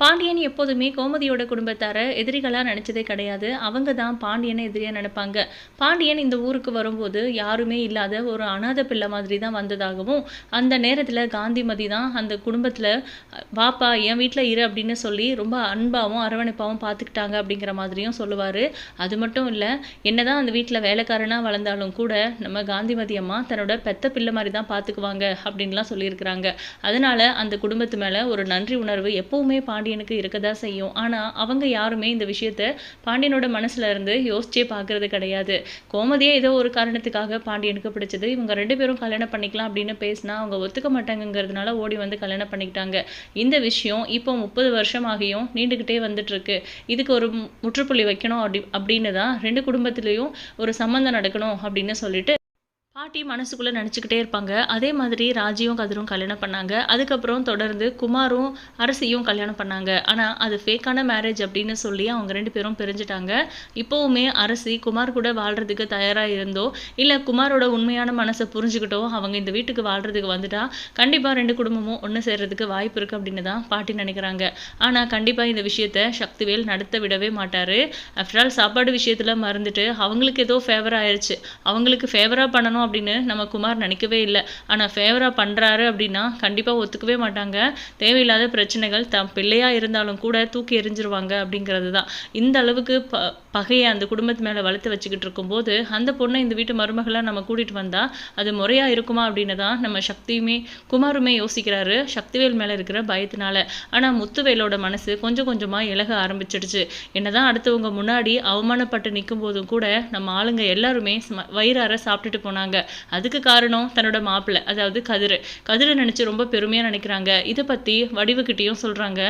பாண்டியன் எப்போதுமே கோமதியோட குடும்பத்தாரை எதிரிகளாக நினச்சதே கிடையாது. அவங்க தான் பாண்டியனை எதிரியாக நினைப்பாங்க. பாண்டியன் இந்த ஊருக்கு வரும்போது யாருமே இல்லாத ஒரு அனாதை பிள்ளை மாதிரி தான் வந்ததாகவும் அந்த நேரத்தில் காந்திமதி தான் அந்த குடும்பத்தில் வாப்பா என் வீட்டில் இரு அப்படின்னு சொல்லி ரொம்ப அன்பாகவும் அரவணைப்பாகவும் பார்த்துக்கிட்டாங்க அப்படிங்கிற மாதிரியும் சொல்லுவார். அது மட்டும் இல்லை என்னதான் அந்த வீட்டில் வேலைக்காரனாக வளர்ந்தாலும் கூட நம்ம காந்திமதி அம்மா தன்னோட பெத்த பிள்ளை மாதிரி தான் பார்த்துக்குவாங்க அப்படின்லாம் சொல்லியிருக்கிறாங்க. அதனால் அந்த குடும்பத்து மேலே ஒரு நன்றி உணர்வு எப்போவுமே பாண்டி பாண்டியனுக்கு தான் செய்யும். ஆனால் அவங்க யாருமே இந்த விஷயத்த பாண்டியனோட மனசுல இருந்து யோசிச்சே பார்க்கறது கிடையாது. கோமதியே ஏதோ ஒரு காரணத்துக்காக பாண்டியனுக்கு பிடிச்சது. இவங்க ரெண்டு பேரும் கல்யாணம் பண்ணிக்கலாம் அப்படின்னு பேசினா அவங்க ஒத்துக்க மாட்டாங்கிறதுனால ஓடி வந்து கல்யாணம் பண்ணிக்கிட்டாங்க. இந்த விஷயம் இப்போ முப்பது வருஷமாகியும் நீண்டுக்கிட்டே வந்துட்டுருக்கு. இதுக்கு ஒரு முற்றுப்புள்ளி வைக்கணும் அப்படி அப்படின்னு தான் ரெண்டு குடும்பத்திலையும் ஒரு சம்மந்தம் நடக்கணும் அப்படின்னு சொல்லிட்டு பாட்டி மனசுக்குள்ளே நினச்சிக்கிட்டே இருப்பாங்க. அதே மாதிரி ராஜியும் கதிரும் கல்யாணம் பண்ணாங்க. அதுக்கப்புறம் தொடர்ந்து குமாரும் அரசியும் கல்யாணம் பண்ணாங்க. ஆனால் அது ஃபேக்கான மேரேஜ் அப்படின்னு சொல்லி அவங்க ரெண்டு பேரும் பிரிஞ்சுட்டாங்க. இப்போவுமே அரசி குமார் கூட வாழ்கிறதுக்கு தயாராக இருந்தோ இல்லை குமாரோட உண்மையான மனசை புரிஞ்சுக்கிட்டோ அவங்க இந்த வீட்டுக்கு வாழ்கிறதுக்கு வந்துட்டா கண்டிப்பாக ரெண்டு குடும்பமும் ஒன்று சேர்கிறதுக்கு வாய்ப்பு இருக்குது அப்படின்னு தான் பாட்டி நினைக்கிறாங்க. ஆனால் கண்டிப்பாக இந்த விஷயத்த சக்திவேல் நடத்த விடவே மாட்டார். ஆஃப்டர் ஆல் சாப்பாடு விஷயத்தில் மறந்துட்டு அவங்களுக்கு ஏதோ ஃபேவர் ஆயிடுச்சு அவங்களுக்கு ஃபேவராக பண்ணணும் அப்படின்னு நம்ம குமார் நினைக்கவே இல்லை. ஆனால் ஃபேவராக பண்ணுறாரு அப்படின்னா கண்டிப்பாக ஒத்துக்கவே மாட்டாங்க. தேவையில்லாத பிரச்சனைகள் தம் பிள்ளையாக இருந்தாலும் கூட தூக்கி எறிஞ்சிருவாங்க அப்படிங்கிறது தான். இந்த அளவுக்கு ப பகையை அந்த குடும்பத்து மேலே வளர்த்து வச்சுக்கிட்டு இருக்கும்போது அந்த பொண்ணை இந்த வீட்டு மருமகளாக நம்ம கூட்டிகிட்டு வந்தால் அது முறையாக இருக்குமா அப்படின்னு தான் நம்ம சக்தியுமே குமாருமே யோசிக்கிறாரு. சக்திவேல் மேலே இருக்கிற பயத்தினால. ஆனால் முத்துவேலோட மனசு கொஞ்சம் கொஞ்சமாக இலக ஆரம்பிச்சிடுச்சு. என்னதான் அடுத்தவங்க முன்னாடி அவமானப்பட்டு நிற்கும் போதும் கூட நம்ம ஆளுங்க எல்லாருமே வயிறார சாப்பிட்டுட்டு போனாங்க. அதுக்கு காரணம் தன்னோட மாப்பிள்ளை அதாவது கதிர். கதிரை நினச்சி ரொம்ப பெருமையாக நினைக்கிறாங்க. இதை பற்றி வடிவுக்கிட்டேயும் சொல்கிறாங்க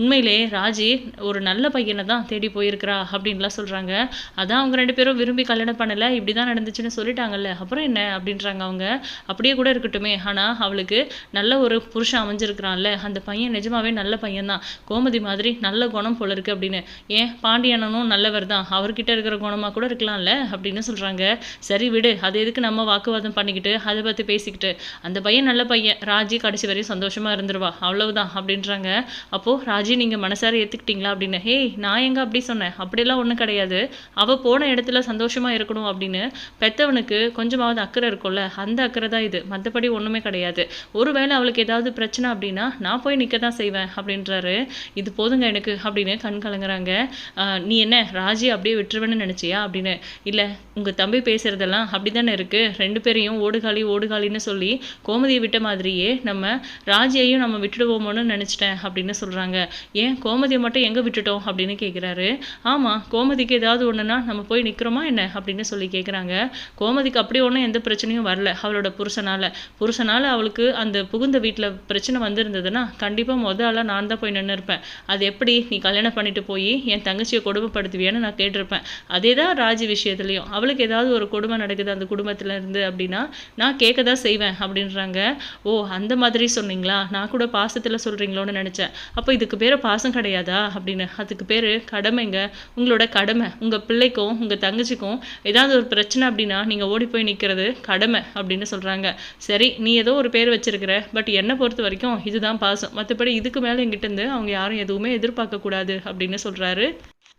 உண்மையிலே ராஜி ஒரு நல்ல பையனை தான் தேடி போயிருக்கிறா அப்படின்லாம் சொல்கிறாங்க அதான் அவங்க ரெண்டு பேரும் விரும்பி கல்யாணம் பண்ணலை இப்படி தான் நடந்துச்சுன்னு சொல்லிட்டாங்கல்ல. அப்புறம் என்ன அப்படின்றாங்க அவங்க. அப்படியே கூட இருக்கட்டுமே. ஆனால் அவளுக்கு நல்ல ஒரு புருஷன் அமைஞ்சிருக்கிறான்ல. அந்த பையன் நிஜமாவே நல்ல பையன் தான். கோமதி மாதிரி நல்ல குணம் போல இருக்கு அப்படின்னு. ஏன் பாண்டியனனும் நல்லவர் தான். அவர்கிட்ட இருக்கிற குணமாக கூட இருக்கலாம்ல அப்படின்னு சொல்கிறாங்க சரி விடு அது எதுக்கு நம்ம வாக்குவாதம் பண்ணிக்கிட்டு அதை பற்றி பேசிக்கிட்டு அந்த பையன் நல்ல பையன் ராஜி கடைசி வரையும் சந்தோஷமாக இருந்துருவா அவ்வளவுதான் அப்படின்றாங்க. அப்போது ராஜி நீங்கள் மனசார ஏற்றுக்கிட்டீங்களா அப்படின்னு ஹே நான் எங்கே அப்படி சொன்னேன்? அப்படியெல்லாம் ஒன்றும் கிடையாது. அவள் போன இடத்துல சந்தோஷமாக இருக்கணும் அப்படின்னு பெத்தவனுக்கு கொஞ்சமாவது அக்கறை இருக்கும்ல அந்த அக்கறை தான் இது. மற்றபடி ஒன்றுமே கிடையாது. ஒருவேளை அவளுக்கு ஏதாவது பிரச்சனை அப்படின்னா நான் போய் நிற்க தான் செய்வேன் அப்படின்றாரு. இது போதுங்க எனக்கு அப்படின்னு கண் கலங்குறாங்க. நீ என்ன ராஜி அப்படியே விட்டுருவேன்னு நினச்சியா? அப்படின்னு இல்லை உங்கள் தம்பி பேசுகிறதெல்லாம் அப்படி தானே இருக்குது ரெண்டு பேரையும் ஓடுகாலி ஓடுகாலின்னு சொல்லி கோமதியை விட்ட மாதிரியே நம்ம ராஜியையும் நம்ம விட்டுடுவோமோன்னு நினச்சிட்டேன் அப்படின்னு சொல்கிறாங்க ஏன்? கோமதியை மட்டும் எங்கே விட்டுட்டோம் அப்படின்னு கேட்குறாரு ஆமாம் கோமதிக்கு ஏதாவது ஒன்றுனா நம்ம போய் நிற்கிறோமா என்ன? அப்படின்னு சொல்லி கேட்குறாங்க கோமதிக்கு அப்படி ஒன்றும் எந்த பிரச்சனையும் வரல அவளோட புருஷனால். புருஷனால் அவளுக்கு அந்த புகுந்த வீட்டில் பிரச்சனை வந்திருந்ததுன்னா கண்டிப்பாக முத ஆளாக நான் தான் போய் நின்று இருப்பேன். அது எப்படி? நீ கல்யாணம் பண்ணிட்டு போய் என் தங்கச்சியை கொடுமைப்படுத்துவியான்னு நான் கேட்டிருப்பேன். அதே தான் ராஜி விஷயத்துலையும். அவளுக்கு ஏதாவது ஒரு கொடுமை நடக்குது அந்த குடும்பத்தில் இருந்து அப்படின்னா நான் கேட்க தான் செய்வேன் அப்படின்றாங்க. ஓ அந்த மாதிரி சொன்னீங்களா? நான் கூட பாசத்தில் சொல்கிறீங்களோன்னு நினச்சேன். அப்போ இதுக்கு பேர் பாசம் கிடையாதா? அப்படின்னு. அதுக்கு பேர் கடமைங்க. உங்களோட கடமை உங்கள் பிள்ளைக்கும் உங்கள் தங்கச்சிக்கும் ஏதாவது ஒரு பிரச்சனை அப்படின்னா நீங்கள் ஓடி போய் நிற்கிறது கடமை அப்படின்னு சொல்கிறாங்க சரி நீ ஏதோ ஒரு பேர் வச்சிருக்கிற பட் என்னை பொறுத்த வரைக்கும் இதுதான் பாசம். மற்றபடி இதுக்கு மேலே எங்கிட்டேருந்து அவங்க யாரும் எதுவுமே எதிர்பார்க்கக்கூடாது அப்படின்னு சொல்கிறாரு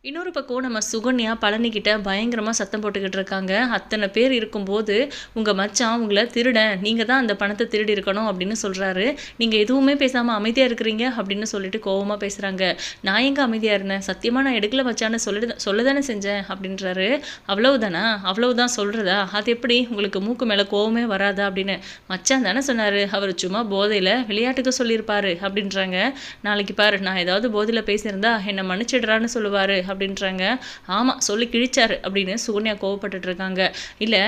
இன்னொரு பக்கம் நம்ம சுகன்யா பழனிக்கிட்ட பயங்கரமாக சத்தம் போட்டுக்கிட்டு இருக்காங்க. அத்தனை பேர் இருக்கும்போது உங்கள் மச்சான் உங்களை திருட நீங்கள் தான் அந்த பணத்தை திருடி இருக்கணும் அப்படின்னு சொல்கிறாரு நீங்கள் எதுவுமே பேசாமல் அமைதியாக இருக்கிறீங்க அப்படின்னு சொல்லிட்டு கோவமாக பேசுகிறாங்க நான் எங்கே அமைதியாக இருந்தேன்? சத்தியமாக நான் எடுக்கல மச்சான்னு சொல்லி சொல்ல தானே செஞ்சேன் அப்படின்றாரு. அவ்வளவுதானா? அவ்வளவுதான் சொல்கிறதா அது எப்படி? உங்களுக்கு மூக்கு மேலே கோவமே வராதா? அப்படின்னு. மச்சான் தானே சொன்னார். அவர் சும்மா போதையில் விளையாட்டுக்கு சொல்லியிருப்பார் அப்படின்றாங்க. நாளைக்கு பாரு நான் ஏதாவது போதையில் பேசியிருந்தா என்னை மன்னிச்சிடுறான்னு சொல்லுவார் அப்படின்றாங்க. ஆமாம் சொல்லி கிழிச்சாரு அப்படின்னு சுகன்யா கோவப்பட்டுட்டு இருக்காங்க. இல்லை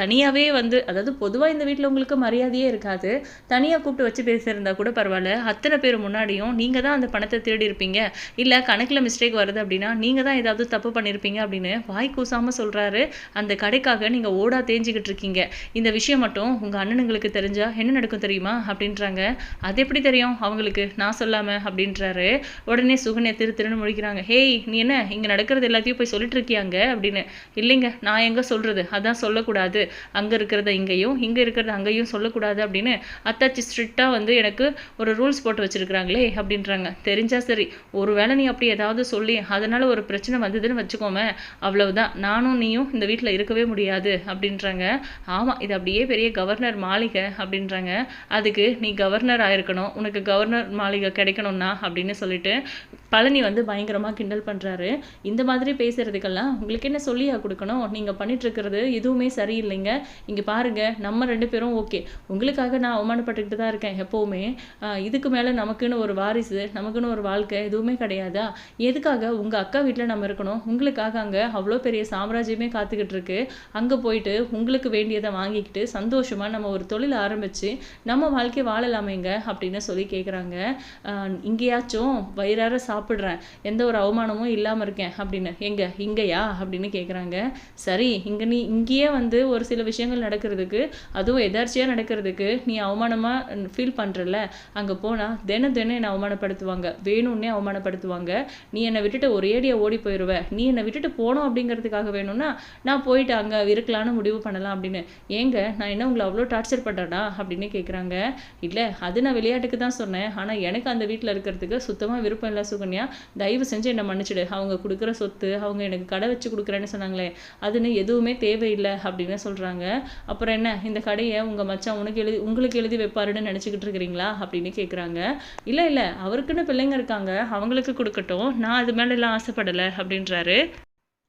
தனியாகவே வந்து அதாவது பொதுவாக இந்த வீட்டில் உங்களுக்கு மரியாதையே இருக்காது. தனியாக கூப்பிட்டு வச்சு பேசியிருந்தா கூட பரவாயில்ல. அத்தனை பேர் முன்னாடியும் நீங்கள் தான் அந்த பணத்தை தேடி இருப்பீங்க. இல்லை கணக்கில் மிஸ்டேக் வருது அப்படின்னா நீங்கள் தான் ஏதாவது தப்பு பண்ணியிருப்பீங்க அப்படின்னு வாய் கூசாமல் சொல்கிறாரு அந்த கடைக்காக நீங்கள் ஓடா தேஞ்சிக்கிட்டு இருக்கீங்க. இந்த விஷயம் மட்டும் உங்கள் அண்ணனுங்களுக்கு தெரிஞ்சா என்ன நடக்கும் தெரியுமா? அப்படின்றாங்க. அது எப்படி தெரியும்? அவங்களுக்கு நான் சொல்லாமல் அப்படின்றாரு. உடனே சுகன்யா திரு திருன்னு முழிக்கிறாங்க. ஹேய் நீ என்ன இங்கே நடக்கிறது எல்லாத்தையும் போய் சொல்லிட்டு இருக்கியாங்க அப்படின்னு. இல்லைங்க நான் எங்கே சொல்கிறது அதான் சொல்லக்கூடாது. அங்கே இருக்கிறத இங்கேயும் இங்கே இருக்கிறத அங்கேயும் சொல்லக்கூடாது அப்படின்னு அத்தாச்சி ஸ்ட்ரிக்டாக வந்து எனக்கு ஒரு ரூல்ஸ் போட்டு வச்சுருக்குறாங்களே அப்படின்றாங்க. தெரிஞ்சால் சரி ஒரு வேளை நீ அப்படி ஏதாவது சொல்லி அதனால் ஒரு பிரச்சனை வந்ததுன்னு வச்சுக்கோமே அவ்வளவுதான். நானும் நீயும் இந்த வீட்டில் இருக்கவே முடியாது அப்படின்றாங்க. ஆமாம் இது அப்படியே பெரிய கவர்னர் மாளிகை அப்படின்றாங்க. அதுக்கு நீ கவர்னர் ஆயிருக்கணும். உனக்கு கவர்னர் மாளிகை கிடைக்கணும்னா அப்படின்னு சொல்லிட்டு பழனி வந்து பயங்கரமாக கிண்டல் பண்ணுறாரு இந்த மாதிரி பேசுகிறதுக்கெல்லாம் உங்களுக்கு என்ன சொல்லியா கொடுக்கணும்? நீங்கள் பண்ணிகிட்ருக்கிறது எதுவுமே சரியில்லைங்க. இங்கே பாருங்கள் நம்ம ரெண்டு பேரும் ஓகே உங்களுக்காக நான் அவமானப்பட்டுக்கிட்டு தான் இருக்கேன் எப்போவுமே. இதுக்கு மேலே நமக்குன்னு ஒரு வாரிசு நமக்குன்னு ஒரு வாழ்க்கை எதுவுமே கிடையாதா? எதுக்காக உங்கள் அக்கா வீட்டில் நம்ம இருக்கணும்? உங்களுக்காக அங்கே அவ்வளோ பெரிய சாம்ராஜ்யமே காத்துக்கிட்டு இருக்கு. அங்கே போயிட்டு உங்களுக்கு வேண்டியதை வாங்கிக்கிட்டு சந்தோஷமாக நம்ம ஒரு தொழில் ஆரம்பித்து நம்ம வாழ்க்கை வாழலாமேங்க அப்படின்னு சொல்லி கேட்குறாங்க இங்கேயாச்சும் வயிறார சாப்பிட்றேன். எந்த ஒரு அவமானமும் இல்லாமல் இருக்கேன் அப்படின்னு. எங்க? இங்கேயா? அப்படின்னு கேட்குறாங்க சரி இங்கே நீ இங்கேயே வந்து ஒரு சில விஷயங்கள் நடக்கிறதுக்கு அதுவும் எதார்ச்சியாக நடக்கிறதுக்கு நீ அவமானமாக ஃபீல் பண்ணுறல அங்கே போனால் தினம் தினம் என்னை அவமானப்படுத்துவாங்க. வேணும்னே அவமானப்படுத்துவாங்க. நீ என்னை விட்டுட்டு ஒரே அடியாக ஓடி போயிடுவ நீ என்னை விட்டுட்டு போனோம் அப்படிங்கிறதுக்காக வேணும்னா நான் போயிட்டு அங்கே இருக்கலான்னு முடிவு பண்ணலாம் அப்படின்னு. ஏங்க நான் என்ன உங்களை அவ்வளோ டார்ச்சர் பண்ணுறேனா அப்படின்னு கேட்குறாங்க இல்லை அது நான் விளையாட்டுக்கு தான் சொன்னேன். ஆனால் எனக்கு அந்த வீட்டில் இருக்கிறதுக்கு சுத்தமாக விருப்பம் இல்லை சுகன்யா. தயவு செஞ்சு என்னை மன்னிச்சிடு. அவங்க கொடுக்குற சொத்து அவங்க எனக்கு கடை வச்சு கொடுக்குறேன்னு சொன்னாங்களே அதுன்னு எதுவுமே தேவையில்லை அப்படின்னு சொல்கிறாங்க அப்புறம் என்ன? இந்த கடையை உங்கள் மச்சான் உனக்கு எழுதி உங்களுக்கு எழுதி வைப்பாருன்னு நினச்சிக்கிட்டு இருக்கிறீங்களா? அப்படின்னு கேட்குறாங்க இல்லை இல்லை அவருக்குன்னு பிள்ளைங்க இருக்காங்க அவங்களுக்கு கொடுக்கட்டும் நான் அது மேலெல்லாம் ஆசைப்படலை அப்படின்றாரு.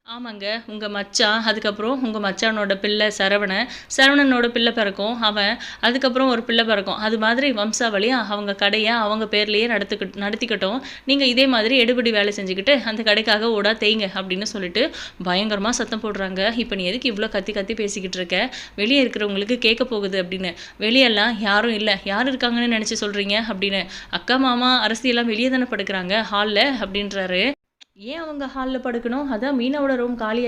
ஆமாங்க உங்கள் மச்சான் அதுக்கப்புறம் உங்கள் மச்சானோட பிள்ளை சரவணன். சரவணனோட பிள்ளை பிறக்கும் அவன் அதுக்கப்புறம் ஒரு பிள்ளை பிறக்கும். அது மாதிரி வம்சாவளியாக அவங்க கடையை அவங்க பேர்லேயே நடத்துக்கிட்டு நடத்திக்கிட்டோம். நீங்கள் இதே மாதிரி எடுபடி வேலை செஞ்சுக்கிட்டு அந்த கடைக்காக ஓடா தேய்ங்க அப்படின்னு சொல்லிட்டு பயங்கரமாக சத்தம் போடுறாங்க. இப்போ நீ எதுக்கு இவ்வளோ கத்தி கத்தி பேசிக்கிட்டு இருக்க? வெளியே இருக்கிறவங்களுக்கு கேட்க போகுது அப்படின்னு. வெளியெல்லாம் யாரும் இல்லை. யார் இருக்காங்கன்னு நினச்சி சொல்கிறீங்க அப்படின்னு. அக்கா மாமா அரசியெல்லாம் வெளியே தானே படுக்கிறாங்க ஹாலில் அப்படின்றாரு. ஏன் அவங்க ஹாலில் படுக்கணும்? அதான் மீனாவோட ரூம் காலி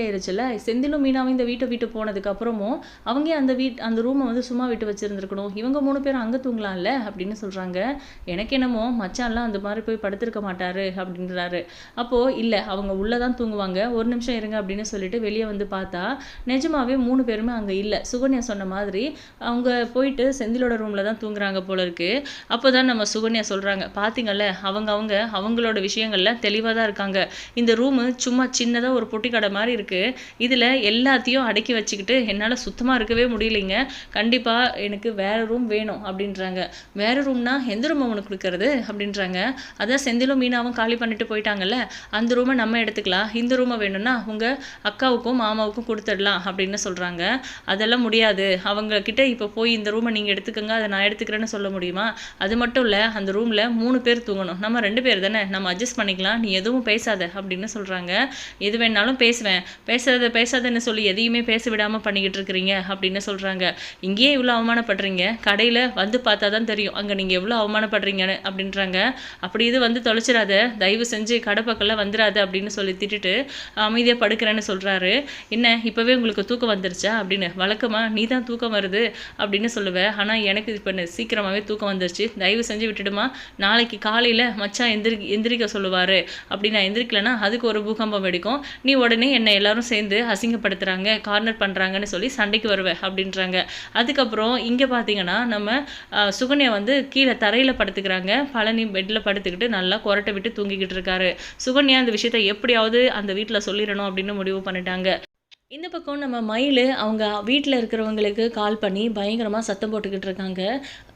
செந்திலும் மீனாவும் இந்த வீட்டை விட்டு போனதுக்கப்புறமும் அவங்க அந்த வீட் அந்த ரூமை வந்து சும்மா விட்டு வச்சுருந்துருக்கணும். இவங்க மூணு பேரும் அங்கே தூங்கலாம்ல? அப்படின்னு சொல்கிறாங்க எனக்கு என்னமோ மச்சான்லாம் அந்த மாதிரி போய் படுத்திருக்க மாட்டாரு அப்படின்றாரு. அப்போது இல்லை அவங்க உள்ளே தான் தூங்குவாங்க. ஒரு நிமிஷம் இருங்க அப்படின்னு சொல்லிட்டு வெளியே வந்து பார்த்தா நிஜமாவே மூணு பேருமே அங்கே இல்லை. சுகன்யா சொன்ன மாதிரி அவங்க போயிட்டு செந்திலோட ரூமில் தான் தூங்குறாங்க போல இருக்கு. அப்போ தான் நம்ம சுகன்யா சொல்கிறாங்க பார்த்தீங்கல்ல அவங்க அவங்க அவங்களோட விஷயங்களில் தெளிவாக தான் இருக்காங்க. இந்த ரூமு சும்மா சின்னதாக ஒரு பொட்டி கடை மாதிரி இருக்குது இதில் எல்லாத்தையும் அடக்கி வச்சுக்கிட்டு என்னால் சுத்தமாக இருக்கவே முடியலைங்க. கண்டிப்பாக எனக்கு வேறு ரூம் வேணும் அப்படின்றாங்க. வேறு ரூம்னா எந்த ரூம் அவனுக்கு கொடுக்கறது அப்படின்றாங்க. அதான் செந்திலும் மீனாவும் காலி பண்ணிட்டு போயிட்டாங்கல்ல. அந்த ரூமை நம்ம எடுத்துக்கலாம். இந்த ரூமை வேணும்னா உங்கள் அக்காவுக்கும் மாமாவுக்கும் கொடுத்துடலாம் அப்படின்னு சொல்கிறாங்க அதெல்லாம் முடியாது. அவங்கக்கிட்ட இப்போ போய் இந்த ரூமை நீங்கள் எடுத்துக்கோங்க. அதை நான் எடுத்துக்கிறேன்னு சொல்ல முடியுமா? அது மட்டும் இல்லை அந்த ரூமில் மூணு பேர் தூங்கணும். நம்ம ரெண்டு பேர் தானே. நம்ம அட்ஜஸ்ட் பண்ணிக்கலாம். நீ எதுவும் பேசாத. அப்படின்னு சொல்கிறாங்க எது வேணாலும் பேசுவேன். பேசுறத பேசாதன்னு சொல்லி எதையுமே பேச விடாமல் பண்ணிக்கிட்டு இருக்கிறீங்க அப்படின்னு சொல்கிறாங்க இங்கேயே இவ்வளோ அவமானப்படுறீங்க? கடையில் வந்து பார்த்தா தான் தெரியும். அங்கே நீங்கள் எவ்வளோ அவமானப்படுறீங்கன்னு அப்படின்றாங்க. அப்படி இது வந்து தொலைச்சிடாத. தயவு செஞ்சு கடை பக்கம்லாம் வந்துடாது அப்படின்னு சொல்லி திட்டுட்டு அமைதியாக படுக்கிறேன்னு சொல்கிறாரு என்ன இப்போவே உங்களுக்கு தூக்கம் வந்துருச்சா அப்படின்னு. வழக்கமாக நீ தான் தூக்கம் வருது அப்படின்னு சொல்லுவேன் ஆனால் எனக்கு இப்போ சீக்கிரமாகவே தூக்கம் வந்துருச்சு. தயவு செஞ்சு விட்டுடுமா. நாளைக்கு காலையில் மச்சான் எந்திரி எந்திரிக்க சொல்லுவார். அப்படி நான் கேட்கலன்னா அதுக்கு ஒரு பூகம்பம் வெடிக்கும். நீ உடனே என்னை எல்லாரும் சேர்ந்து அசிங்கப்படுத்துகிறாங்க கார்னர் பண்ணுறாங்கன்னு சொல்லி சண்டைக்கு வருவேன் அப்படின்றாங்க. அதுக்கப்புறம் இங்கே பார்த்தீங்கன்னா நம்ம சுகன்யா வந்து கீழே தரையில் படுத்துக்கிறாங்க. பழனி பெட்டில் படுத்துக்கிட்டு நல்லா கொரட்டை விட்டு தூங்கிக்கிட்டு இருக்காரு. சுகன்யா அந்த விஷயத்தை எப்படியாவது அந்த வீட்டில் சொல்லிடணும் அப்படின்னு முடிவு பண்ணிட்டாங்க. இந்த பக்கம் நம்ம மயில் அவங்க வீட்டில் இருக்கிறவங்களுக்கு கால் பண்ணி பயங்கரமாக சத்தம் போட்டுக்கிட்டு இருக்காங்க.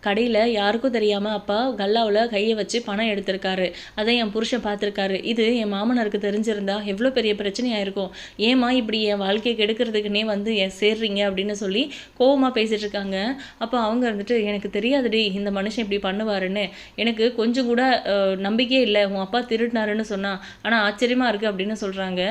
கடையில் யாருக்கும் தெரியாமல் அப்பா கல்லாவில் கையை வச்சு பணம் எடுத்திருக்காரு. அதை என் புருஷன் பார்த்துருக்காரு. இது என் மாமனாருக்கு தெரிஞ்சிருந்தா எவ்வளோ பெரிய பிரச்சனையாக இருக்கும். ஏம்மா இப்படி என் வாழ்க்கையை கெடுக்கிறதுக்குன்னே வந்து என் சேர்றீங்க அப்படின்னு சொல்லி கோவமாக பேசிகிட்டு இருக்காங்க. அப்போ அவங்க இருந்துட்டு எனக்கு தெரியாதுடி இந்த மனுஷன் இப்படி பண்ணுவாருன்னு. எனக்கு கொஞ்சம் கூட நம்பிக்கையே இல்லை. உன் அப்பா திருடினாருன்னு சொன்னான் ஆனால் ஆச்சரியமாக இருக்குது அப்படின்னு சொல்கிறாங்க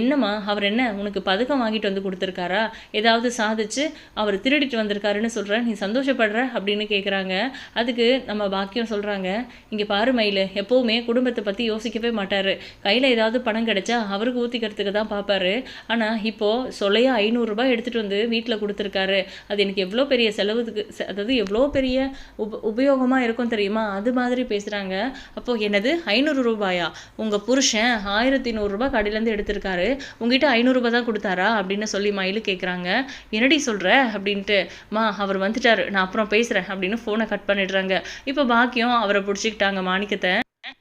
என்னம்மா அவர் என்ன உனக்கு பதக்கம் வாங்கிட்டு வந்து கொடுத்துருக்காரா? ஏதாவது சாதிச்சு அவர் திருடிட்டு வந்திருக்காருன்னு சொல்கிறேன் நீ சந்தோஷப்படுற? அப்படின்னு கேட்குற கேட்குறாங்க அதுக்கு நம்ம பாக்கியம் சொல்கிறாங்க இங்கே பாரு மயில் எப்போவுமே குடும்பத்தை பற்றி யோசிக்கவே மாட்டார். கையில் ஏதாவது பணம் கிடைச்சா அவருக்கு ஊற்றிக்கிறதுக்கு தான் பார்ப்பாரு ஆனால் இப்போது சொல்லையா ஐநூறுரூபா எடுத்துகிட்டு வந்து வீட்டில் கொடுத்துருக்காரு. அது எனக்கு எவ்வளோ பெரிய செலவுக்கு அதாவது எவ்வளோ பெரிய உப உபயோகமாக இருக்கும் தெரியுமா? அது மாதிரி பேசுகிறாங்க அப்போது என்னது? ஐநூறு ரூபாயா? உங்கள் புருஷன் ஆயிரத்தி நூறுரூபா கடையிலேருந்து எடுத்திருக்காரு. உங்ககிட்ட ஐநூறுரூபா தான் கொடுத்தாரா? அப்படின்னு சொல்லி மயில் கேட்குறாங்க என்னடி சொல்கிற அப்படின்ட்டு மா அவர் வந்துட்டார். நான் அப்புறம் பேசுகிறேன் அப்படின்னு ஃபோனை கட் பண்ணிடுறாங்க. இப்போ பாக்கியம் அவரை பிடிச்சிக்கிட்டாங்க மாணிக்கத்தை.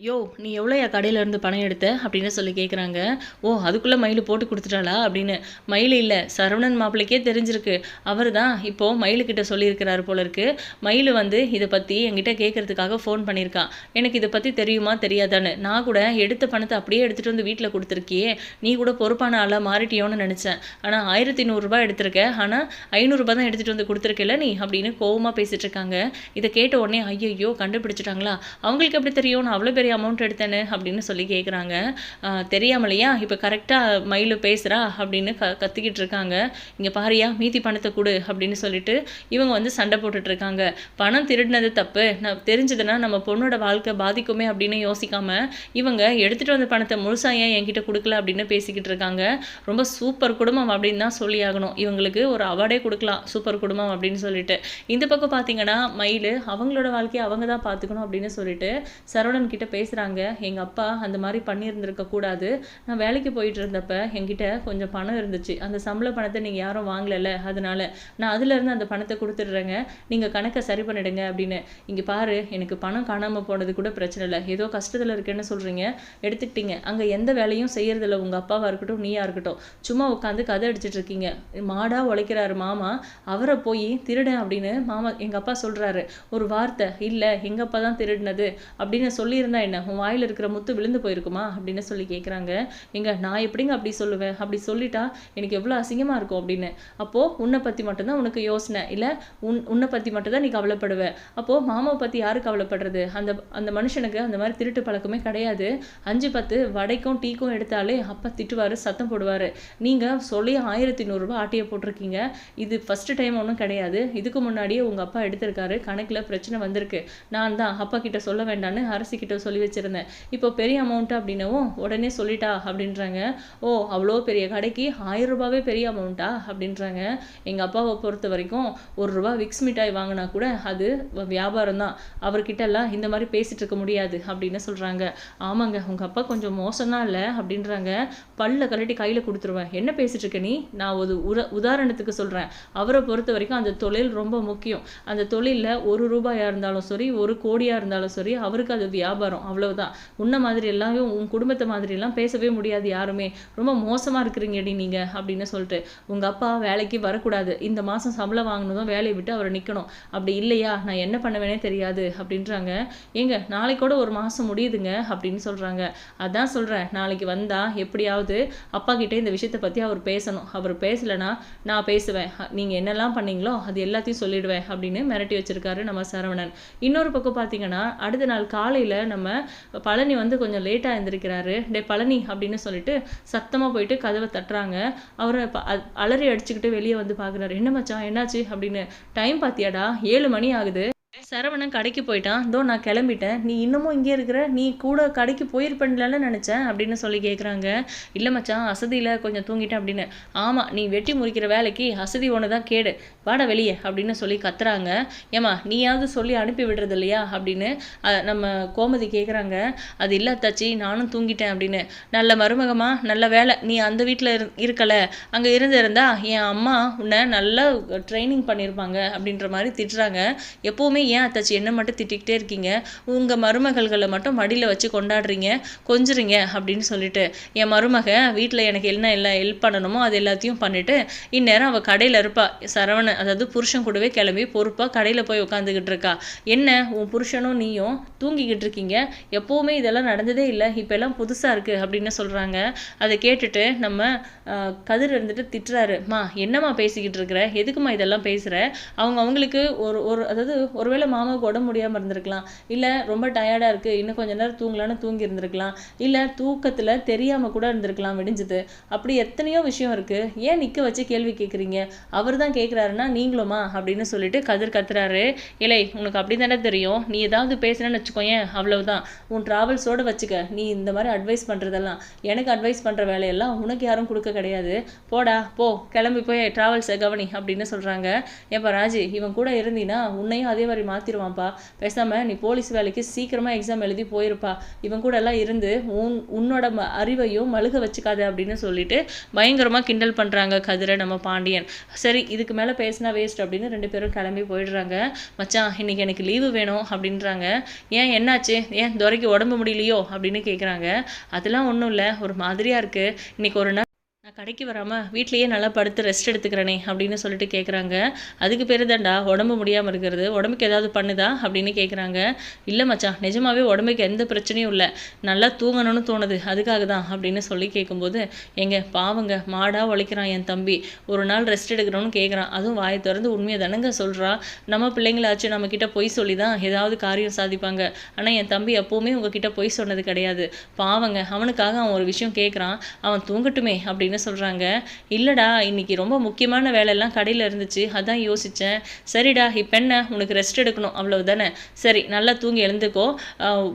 யோ நீ எவ்வளோ கடையில் இருந்து பணம் எடுத்த? அப்படின்னு சொல்லி கேட்குறாங்க ஓ அதுக்குள்ளே மயில் போட்டு கொடுத்துட்டாளா? அப்படின்னு. மயில் இல்லை சரவணன் மாப்பிள்ளைக்கே தெரிஞ்சிருக்கு. அவர் தான் இப்போது மயிலுக்கிட்ட சொல்லியிருக்கிறாரு போல இருக்கு. மயில் வந்து இதை பற்றி என்கிட்ட கேட்கறதுக்காக ஃபோன் பண்ணியிருக்கான் எனக்கு இதை பற்றி தெரியுமா தெரியாதான்னு. நான் கூட எடுத்த பணத்தை அப்படியே எடுத்துகிட்டு வந்து வீட்டில் கொடுத்துருக்கியே. நீ கூட பொறுப்பான ஆளாக மாறிட்டியோன்னு நினச்சேன். ஆனால் ஆயிரத்தி நூறுரூபா எடுத்திருக்க. ஆனால் ஐநூறுரூபா தான் எடுத்துகிட்டு வந்து கொடுத்துருக்கல நீ? அப்படின்னு கோவமாக பேசிகிட்டு இருக்காங்க. இதை கேட்ட உடனே ஐயோ கண்டுபிடிச்சிட்டாங்களா? அவங்களுக்கு எப்படி தெரியும்? நான் அவ்வளோ பெரிய அமௌண்ட் எடுத்தேன்னு அப்படின்னு சொல்லி கேட்குறாங்க தெரியாமலையா? இப்போ கரெக்டாக மயில் பேசுகிறா அப்படின்னு க கத்திக்கிட்டு இருக்காங்க. இங்கே பாரியா மீதி பணத்தை கொடு அப்படின்னு சொல்லிட்டு இவங்க வந்து சண்டை போட்டுட்டு இருக்காங்க. பணம் திருடினது தப்பு. நான் தெரிஞ்சதுன்னா நம்ம பொண்ணோட வாழ்க்கை பாதிக்குமே அப்படின்னு யோசிக்காம இவங்க எடுத்துகிட்டு வந்த பணத்தை முழுசாக ஏன் என்கிட்ட கொடுக்கல அப்படின்னு பேசிக்கிட்டு இருக்காங்க. ரொம்ப சூப்பர் குடும்பம் அப்படின்னு தான் சொல்லி ஆகணும். இவங்களுக்கு ஒரு அவார்டே கொடுக்கலாம். சூப்பர் குடும்பம் அப்படின்னு சொல்லிட்டு. இந்த பக்கம் பார்த்தீங்கன்னா மயில் அவங்களோட வாழ்க்கையை அவங்க தான் பார்த்துக்கணும் அப்படின்னு சொல்லிட்டு சரவணன் கிட்ட பேசுகிறாங்க எங்கள் அப்பா அந்த மாதிரி பண்ணியிருந்திருக்க கூடாது. நான் வேலைக்கு போயிட்டு இருந்தப்ப என்கிட்ட கொஞ்சம் பணம் இருந்துச்சு. அந்த சம்பள பணத்தை நீங்கள் யாரும் வாங்கலைல்ல. அதனால நான் அதுலேருந்து அந்த பணத்தை கொடுத்துட்றேங்க. நீங்கள் கணக்கை சரி பண்ணிடுங்க அப்படின்னு. இங்கே பாரு எனக்கு பணம் காணாமல் போனது கூட பிரச்சனை இல்லை. ஏதோ கஷ்டத்தில் இருக்கேன்னு சொல்கிறீங்க எடுத்துக்கிட்டீங்க. அங்கே எந்த வேலையும் செய்யறதில்ல. உங்கள் அப்பாவாக இருக்கட்டும் நீயா இருக்கட்டும். சும்மா உட்காந்து கதை அடிச்சிட்டு இருக்கீங்க. மாடா உழைக்கிறாரு மாமா. அவரை போய் திருடன் அப்படின்னு மாமா எங்கள் அப்பா சொல்கிறாரு ஒரு வார்த்தை இல்லை எங்கள் அப்பா தான் திருடினது அப்படின்னு சொல்லியிருந்தா என்ன உன் வாயில் இருக்கிற முத்து விழுந்து போயிருக்குமா? அப்படின்னு சொல்லி கேட்குறாங்க எங்க நான் எப்படிங்க அப்படி சொல்லுவேன்? அப்படி சொல்லிட்டா எனக்கு எவ்வளோ அசிங்கமாக இருக்கும்? அப்படின்னு. அப்போது உன்னை பற்றி மட்டும்தான் உனக்கு யோசனை. இல்லை உன் உன்னை பற்றி மட்டும்தான் நீ கவலைப்படுவ. அப்போது மாமாவை பற்றி யாரு கவலைப்படுறது? அந்த அந்த மனுஷனுக்கு அந்த மாதிரி திருட்டு பழக்கமே கிடையாது. அஞ்சு பத்து வடைக்கும் டீக்கும் எடுத்தாலே அப்பா திட்டுவார் சத்தம் போடுவார். நீங்கள் சொல்லி ஆயிரத்தி நூறுரூவா ஆட்டியை போட்டிருக்கீங்க. இது ஃபஸ்ட்டு டைம் ஒன்றும் கிடையாது. இதுக்கு முன்னாடியே உங்கள் அப்பா எடுத்திருக்காரு. கணக்கில் பிரச்சனை வந்திருக்கு. நான் தான் அப்பா கிட்ட சொல்ல வேண்டான்னு அரசு கிட்ட சொல்லி வச்சுருந்தேன். இப்போ பெரிய அமௌண்ட்டு அப்படின்னவும் உடனே சொல்லிட்டா அப்படின்றாங்க. ஓ அவ்வளோ பெரிய கடைக்கு ஆயிரம் ரூபாவே பெரிய அமௌண்ட்டா அப்படின்றாங்க. எங்கள் அப்பாவை பொறுத்த வரைக்கும் ஒரு ரூபா விக்ஸ் மிட்டாய் வாங்கினா கூட அது வியாபாரம் தான். அவர்கிட்டலாம் இந்த மாதிரி பேசிகிட்டு இருக்க முடியாது அப்படின்னு சொல்கிறாங்க ஆமாங்க உங்கள் அப்பா கொஞ்சம் மோசம்தான் இல்லை அப்படின்றாங்க. பல்ல கலட்டி கையில் கொடுத்துருவேன். என்ன பேசிகிட்டு இருக்க நீ? நான் ஒரு உர உதாரணத்துக்கு சொல்கிறேன் அவரை பொறுத்த வரைக்கும் அந்த தொழில் ரொம்ப முக்கியம். அந்த தொழிலில் ஒரு ரூபாயாக இருந்தாலும் சரி ஒரு கோடியாக இருந்தாலும் சரி அவருக்கு அது வியாபாரம். அவ்வளவுதான். உன்ன மாதிரி எல்லாமே உன் குடும்பத்தை மாதிரி எல்லாம் பேசவே முடியாது யாருமே. ரொம்ப மோசமாக இருக்கிறீங்கடி நீங்கள் அப்படின்னு சொல்லிட்டு. உங்கள் அப்பா வேலைக்கு வரக்கூடாது. இந்த மாதம் சம்பளம் வாங்கினதும் வேலையை விட்டு அவர் நிற்கணும் அப்படி இல்லையா? நான் என்ன பண்ணுவேனே தெரியாது அப்படின்றாங்க. ஏங்க நாளைக்கு கூட ஒரு மாதம் முடியுதுங்க அப்படின்னு சொல்கிறாங்க அதான் சொல்கிறேன் நாளைக்கு வந்தா எப்படியாவது அப்பா கிட்டே இந்த விஷயத்தை பற்றி அவர் பேசணும். அவர் பேசலைன்னா நான் பேசுவேன். நீங்கள் என்னெல்லாம் பண்ணீங்களோ அது எல்லாத்தையும் சொல்லிடுவேன் அப்படின்னு மிரட்டி வச்சிருக்காரு நம்ம சரவணன். இன்னொரு பக்கம் பார்த்தீங்கன்னா அடுத்த நாள் காலையில் நம்ம பழனி வந்து கொஞ்சம் லேட்டாக எழுந்திருக்கிறாரு டே பழனி அப்படின்னு சொல்லிட்டு சத்தமாக போயிட்டு கதவை தட்டுறாங்க. அவரை அ- அலறி அடிச்சுக்கிட்டு வெளியே வந்து பார்க்குறாரு என்ன மச்சான்? என்னாச்சு? அப்படின்னு. டைம் பார்த்தியாடா ஏழு மணி ஆகுது. சரவணன் கடைக்கு போயிட்டான். தோ நான் கிளம்பிட்டேன். நீ இன்னமும் இங்கே இருக்கிற? நீ கூட கடைக்கு போயிருப்பேன்லன்னு நினச்சேன் அப்படின்னு சொல்லி கேட்குறாங்க இல்லை மச்சான் அசதியில் கொஞ்சம் தூங்கிட்டேன் அப்படின்னு. ஆமாம் நீ வெட்டி முறிக்கிற வேலைக்கு அசதி ஒன்று தான் கேடு. வாட வெளியே அப்படின்னு சொல்லி கத்துறாங்க. ஏம்மா நீயாவது சொல்லி அனுப்பி விடுறது இல்லையா அப்படின்னு நம்ம கோமதி கேட்குறாங்க அது இல்லை தச்சி நானும் தூங்கிட்டேன் அப்படின்னு. நல்ல மருமகமா நல்ல வேலை. நீ அந்த வீட்டில் இரு இருக்கலை. அங்கே இருந்திருந்தா என் அம்மா உன்னை நல்லா ட்ரைனிங் பண்ணியிருப்பாங்க அப்படின்ற மாதிரி திட்டுறாங்க. எப்போவுமே ஏன் அத்தாச்சி என்ன மட்டும் திட்டிக்கிட்டே இருக்கீங்க? உங்கள் மருமகள்களை மட்டும் மடியில் வச்சு கொண்டாடுறீங்க கொஞ்சுறீங்க அப்படின்னு சொல்லிட்டு. என் மருமக வீட்டில் எனக்கு என்ன எல்லாம் ஹெல்ப் பண்ணணுமோ அது எல்லாத்தையும் பண்ணிட்டு இந்நேரம் அவள் கடையில் இருப்பா. சரவணன் அதாவது புருஷன் கூடவே கிளம்பி பொறுப்பாக கடையில் போய் உட்காந்துக்கிட்டு இருக்கா. என்ன உன் புருஷனும் நீயும் தூங்கிக்கிட்டு இருக்கீங்க? எப்போவுமே இதெல்லாம் நடந்ததே இல்லை. இப்போ எல்லாம் புதுசாக இருக்குது அப்படின்னு சொல்கிறாங்க அதை கேட்டுட்டு நம்ம கதிர் இருந்துட்டு திட்டுறாரு. மா என்னம்மா பேசிக்கிட்டு இருக்கிற? எதுக்குமா இதெல்லாம் பேசுகிற அவங்க அவங்களுக்கு ஒரு ஒரு அதாவது ஒரு ஒருவேளை மாமாவுக்கு உடம்பு முடியாமல் இருந்திருக்கலாம். இல்லை ரொம்ப டயர்டாக இருக்குது இன்னும் கொஞ்ச நேரம் தூங்கலான்னு தூங்கி இருந்திருக்கலாம். இல்லை தூக்கத்தில் தெரியாமல் கூட இருந்திருக்கலாம் விடிஞ்சது. அப்படி எத்தனையோ விஷயம் இருக்குது ஏன் நிற்க வச்சு கேள்வி கேட்குறீங்க அவர் தான் கேட்குறாருன்னா நீங்களுமா? அப்படின்னு சொல்லிட்டு கதிர் கத்துறாரு. இலை உனக்கு அப்படி தானே தெரியும்? நீ ஏதாவது பேசுனேன்னு வச்சுக்கோயேன். அவ்வளவுதான். உன் ட்ராவல்ஸோடு வச்சுக்க. நீ இந்த மாதிரி அட்வைஸ் பண்ணுறதெல்லாம் எனக்கு அட்வைஸ் பண்ணுற வேலையெல்லாம் உனக்கு யாரும் கொடுக்க கிடையாது. போடா போ கிளம்பி போய் ட்ராவல்ஸை கவனி அப்படின்னு சொல்கிறாங்க ஏப்பா ராஜி இவன் கூட இருந்தீன்னா உன்னையும் அதே மாதிரி மாற்றிடுவான்ப்பா பேசாமல் நீ போலீஸ் வேலைக்கு சீக்கிரமாக எக்ஸாம் எழுதி போயிருப்பா. இவன் கூட எல்லாம் இருந்து உன் உன்னோட ம அறிவையும் மழுக வச்சுக்காத அப்படின்னு சொல்லிட்டு பயங்கரமாக கிண்டல் பண்ணுறாங்க கதிரை நம்ம பாண்டியன். சரி இதுக்கு மேலே பேசினா வேஸ்ட் அப்படின்னு ரெண்டு பேரும் கிளம்பி போயிடுறாங்க. மச்சான் இன்னைக்கு எனக்கு லீவு வேணும் அப்படின்றாங்க. ஏன் என்னாச்சு? ஏன் துரைக்கு உடம்பு முடியலையோ அப்படின்னு கேட்குறாங்க அதெல்லாம் ஒன்றும் இல்லை ஒரு மாதிரியாக இருக்குது இன்னைக்கு ஒரு நாள் நான் கடைக்கு வராமல் வீட்லேயே நல்லா படுத்து ரெஸ்ட் எடுத்துக்கிறேனே அப்படின்னு சொல்லிட்டு கேட்குறாங்க அதுக்கு பேர் தான்டா உடம்பு முடியாமல் இருக்கிறது. உடம்புக்கு ஏதாவது பண்ணுதா? அப்படின்னு கேட்குறாங்க இல்லை மச்சான் நிஜமாவே உடம்புக்கு எந்த பிரச்சனையும் இல்லை. நல்லா தூங்கணும்னு தோணுது. அதுக்காக தான் அப்படின்னு சொல்லி கேட்கும்போது எங்க பாவங்க மாடாக உழைக்கிறான் என் தம்பி. ஒரு நாள் ரெஸ்ட் எடுக்கணும்னு கேட்குறான் அதுவும் வாயை திறந்து உண்மையை தானங்க சொல்கிறான் நம்ம பிள்ளைங்களாச்சும் நம்மக்கிட்ட பொய் சொல்லி தான் ஏதாவது காரியம் சாதிப்பாங்க. ஆனால் என் தம்பி எப்போவுமே உங்ககிட்ட பொய் சொன்னது கிடையாது. பாவங்க அவனுக்காக அவன் ஒரு விஷயம் கேட்குறான் அவன் தூங்கட்டுமே அப்படின்னு சொல்கிறாங்க இல்லைடா இன்னைக்கு ரொம்ப முக்கியமான வேலையெல்லாம் கடையில் இருந்துச்சு. அதான் யோசித்தேன் சரிடா இப்போ என்ன? உனக்கு ரெஸ்ட் எடுக்கணும். அவ்வளவு தானே சரி நல்லா தூங்கி எழுந்துக்கோ.